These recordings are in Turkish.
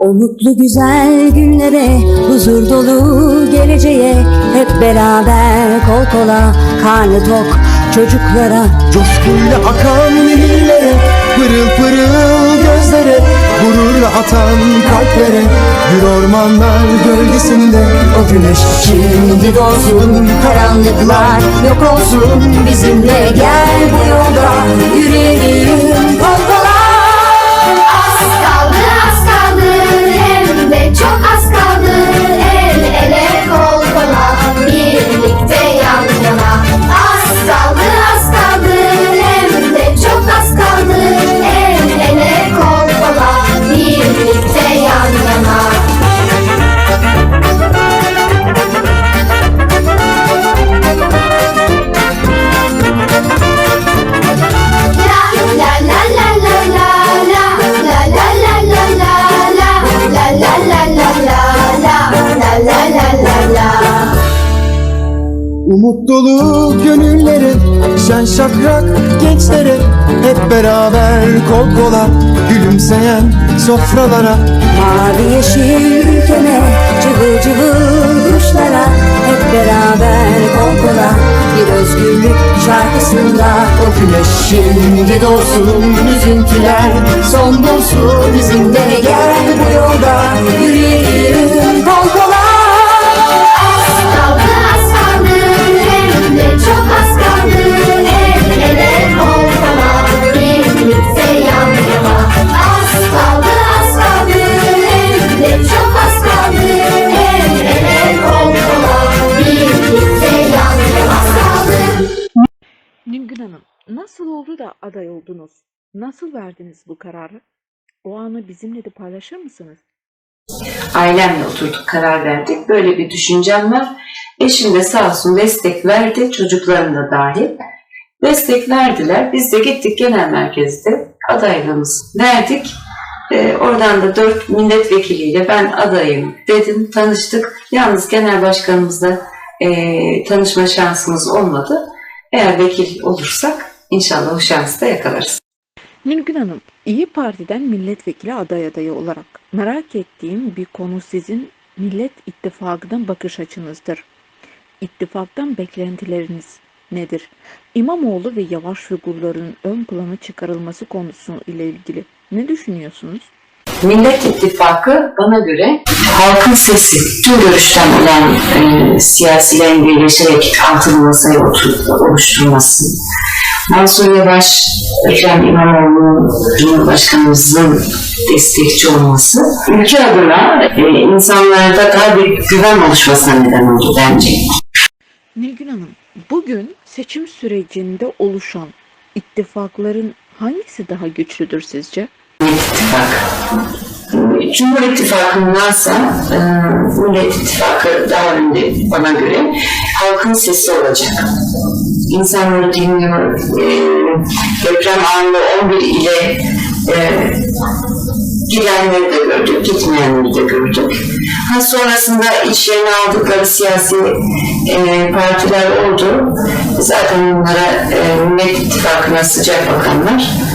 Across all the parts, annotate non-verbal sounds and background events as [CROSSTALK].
O güzel günlere, huzur dolu geleceğe Hep beraber kol kola, karnı tok çocuklara Coşkuyla akan nehirlere Pırıl pırıl gözlere Gururla atan kalplere Gül ormanlar gölgesinde. O güneş şimdi doğsun, karanlıklar yok olsun Bizimle gel bu yolda, yürüyelim dolu gönüllere Şen şakrak gençlere Hep beraber kol kola Gülümseyen sofralara. Mavi yeşil ülkeme, cıvıl cıvıl kuşlara Hep beraber kol kola, bir özgürlük şarkısında. O güneş şimdi doğsun, üzüntüler son bulsun Bizimle gel bu yolda, yürüyelim oldu da aday oldunuz? Nasıl verdiniz bu kararı? O anı bizimle de paylaşır mısınız? ailemle oturduk karar verdik. Böyle bir düşüncem var. Eşim de sağ olsun destek verdi. Çocuklarım da dahil. Destek verdiler. Biz de gittik genel merkezde adaylığımızı verdik. Ee, oradan da dört milletvekiliyle ben adayım dedim. Tanıştık. Yalnız genel başkanımızla e, tanışma şansımız olmadı. Eğer vekil olursak inşallah o şansı da yakalarız. Nilgün Hanım, İyi Parti'den milletvekili aday adayı olarak merak ettiğim bir konu sizin Millet İttifakı'dan bakış açınızdır. İttifaktan beklentileriniz nedir? İmamoğlu ve Yavaş figürlerin ön plana çıkarılması konusu ile ilgili ne düşünüyorsunuz? Millet İttifakı bana göre halkın sesi, tüm görüşten olan e, siyasilerin birleşerek altılı masaya oluşturması. Mansur Yavaş, Ekrem İmamoğlu, Cumhurbaşkanımızın destekçi olması ülke adına e, insanlarda daha bir güven oluşmasına neden oldu bence. Nilgün Hanım, bugün seçim sürecinde oluşan ittifakların hangisi daha güçlüdür sizce? Millet İttifakı. Cumhur İttifakı'ndansa e, Millet İttifakı daha önde bana göre halkın sesi olacak. İnsanları dinliyor. E, deprem anında 11 ile e, gidenleri de gördük, gitmeyenleri de gördük. Ha, sonrasında içlerine aldıkları siyasi e, partiler oldu. Zaten bunlara e, Millet İttifakı'na sıcak bakanlar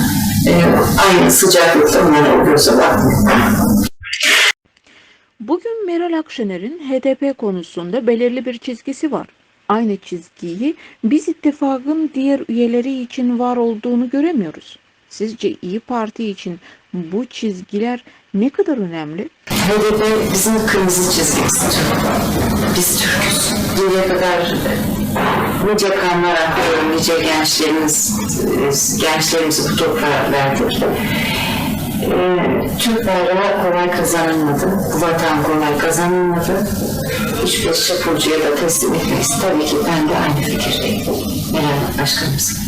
aynı sıcaklıkta onlara o göze bakmıyor. Bugün Meral Akşener'in HDP konusunda belirli bir çizgisi var. Aynı çizgiyi biz ittifakın diğer üyeleri için var olduğunu göremiyoruz. Sizce İyi Parti için bu çizgiler ne kadar önemli? HDP bizim kırmızı çizgimizdir. Biz Türk'üz. Şimdiye kadar nice kanlar akıyor, nice gençlerimiz, gençlerimizi bu toprağa verdik. Ee, Türk bayrağı kolay kazanılmadı. Bu vatan kolay kazanılmadı. Üç beş çapulcuya da teslim etmeyiz. Tabii ki ben de aynı fikirdeyim. Meral Başkanımız.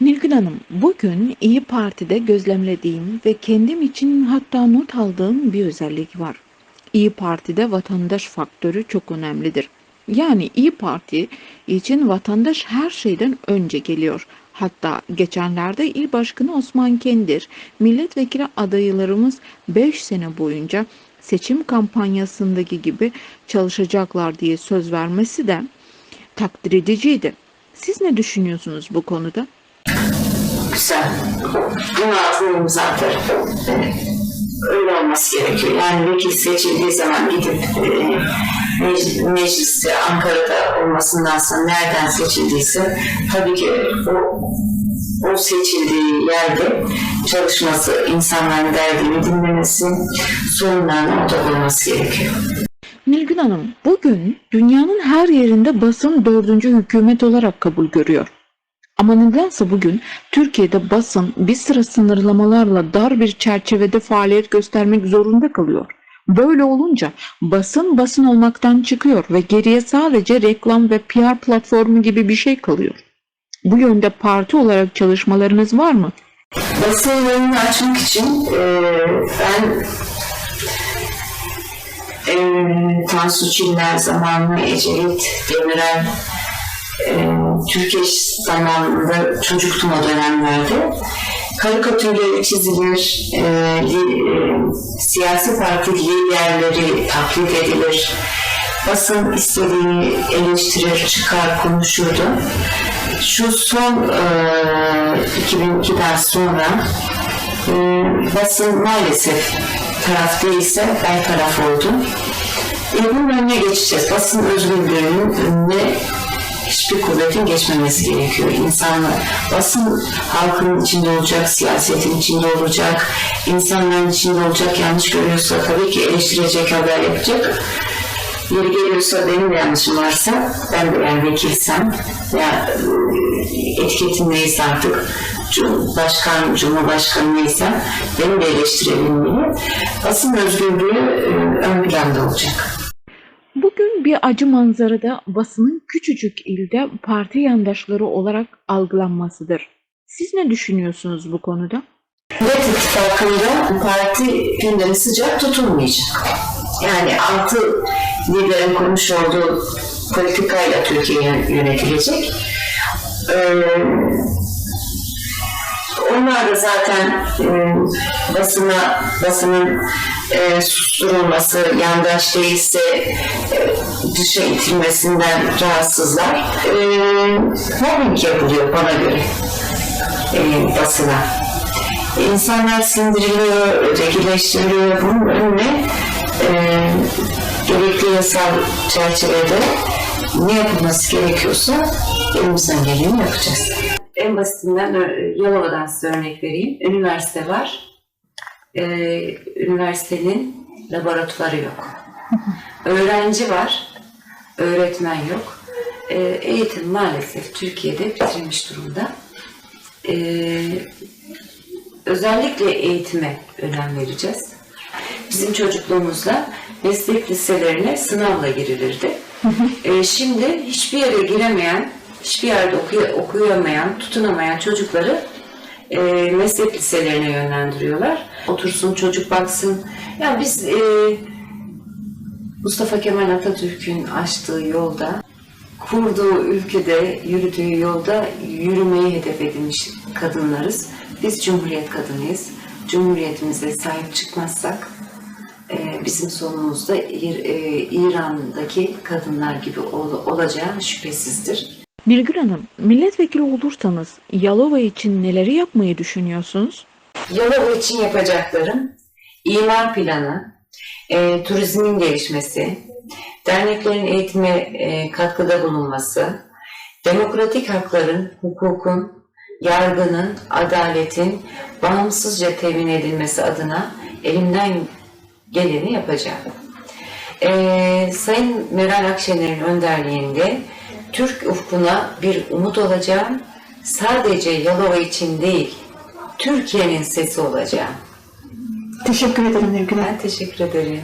Nilgün Hanım, bugün İyi Parti'de gözlemlediğim ve kendim için hatta not aldığım bir özellik var. İyi Parti'de vatandaş faktörü çok önemlidir. Yani İyi Parti için vatandaş her şeyden önce geliyor. Hatta geçenlerde İl Başkanı Osman Kendir, milletvekili adaylarımız 5 sene boyunca seçim kampanyasındaki gibi çalışacaklar diye söz vermesi de takdir ediciydi. Siz ne düşünüyorsunuz bu konuda? Güzel. İmza atarım. Evet. öyle olması gerekiyor. Yani vekil seçildiği zaman gidip e, mec- mecliste Ankara'da olmasındansa nereden seçildiyse tabii ki o o seçildiği yerde çalışması, insanların derdini dinlemesi, sorunlarına odak olması gerekiyor. Nilgün Hanım, bugün dünyanın her yerinde basın dördüncü hükümet olarak kabul görüyor. Ama nedense bugün Türkiye'de basın bir sıra sınırlamalarla dar bir çerçevede faaliyet göstermek zorunda kalıyor. Böyle olunca basın basın olmaktan çıkıyor ve geriye sadece reklam ve PR platformu gibi bir şey kalıyor. Bu yönde parti olarak çalışmalarınız var mı? Basın yayını açmak için e, ben e, Tansu Çiller zamanı, Ecevit Demirel, e, Türkiye zamanında çocuktum o dönemlerde. Karikatürleri çizilir, e, e, siyasi parti liderleri taklit edilir, basın istediğini eleştirir, çıkar, konuşurdu. Şu son e, 2002'den sonra e, basın maalesef taraf değilse ben taraf oldum. E, bunun önüne geçeceğiz. Basın özgürlüğünün önüne hiçbir kuvvetin geçmemesi gerekiyor. İnsanlar, basın halkın içinde olacak, siyasetin içinde olacak, insanların içinde olacak, yanlış görüyorsa tabii ki eleştirecek, haber yapacak. Yeri geliyorsa benim yanlışım varsa, ben de eğer vekilsem ya etiketim neyse artık başkan, cumhurbaşkanı neyse beni de eleştirebilmeli. Basın özgürlüğü e, ön planda olacak. Bir acı manzarada basının küçücük ilde parti yandaşları olarak algılanmasıdır. Siz ne düşünüyorsunuz bu konuda? Millet İttifakı'nda parti gündemi sıcak tutulmayacak. Yani altı liderin kurmuş olduğu politikayla Türkiye yön- yönetilecek. Ee, onlar da zaten e, basına, basının e, susturulması, yandaş değilse e, dışa itilmesinden rahatsızlar. E, mobbing yapılıyor bana göre e, basına. İnsanlar sindiriliyor, ötekileştiriliyor. Bunun önüne e, gerekli yasal çerçevede ne yapılması gerekiyorsa elimizden geleni yapacağız. En basitinden Yalova'dan size örnek vereyim. Üniversite var. Ee, üniversitenin laboratuvarı yok. [LAUGHS] Öğrenci var. Öğretmen yok. Ee, eğitim maalesef Türkiye'de bitirilmiş durumda. Ee, özellikle eğitime önem vereceğiz. Bizim çocukluğumuzda meslek liselerine sınavla girilirdi. [LAUGHS] Ee, şimdi hiçbir yere giremeyen, hiçbir yerde okuy- okuyamayan, tutunamayan çocukları e, meslek liselerine yönlendiriyorlar. Otursun çocuk baksın. Ya biz e, Mustafa Kemal Atatürk'ün açtığı yolda, kurduğu ülkede, yürüdüğü yolda yürümeyi hedef edinmiş kadınlarız. Biz Cumhuriyet kadınıyız. Cumhuriyetimize sahip çıkmazsak e, bizim sonumuzda e, İran'daki kadınlar gibi ol- olacağı şüphesizdir. Nilgün Hanım, milletvekili olursanız Yalova için neleri yapmayı düşünüyorsunuz? Yalova için yapacaklarım imar planı, e, turizmin gelişmesi, derneklerin eğitime e, katkıda bulunması, demokratik hakların, hukukun, yargının, adaletin bağımsızca temin edilmesi adına elimden geleni yapacağım. Ee, Sayın Meral Akşener'in önderliğinde Türk ufkuna bir umut olacağım. Sadece Yalova için değil, Türkiye'nin sesi olacağım. Teşekkür ederim Nilgün. Ben teşekkür ederim.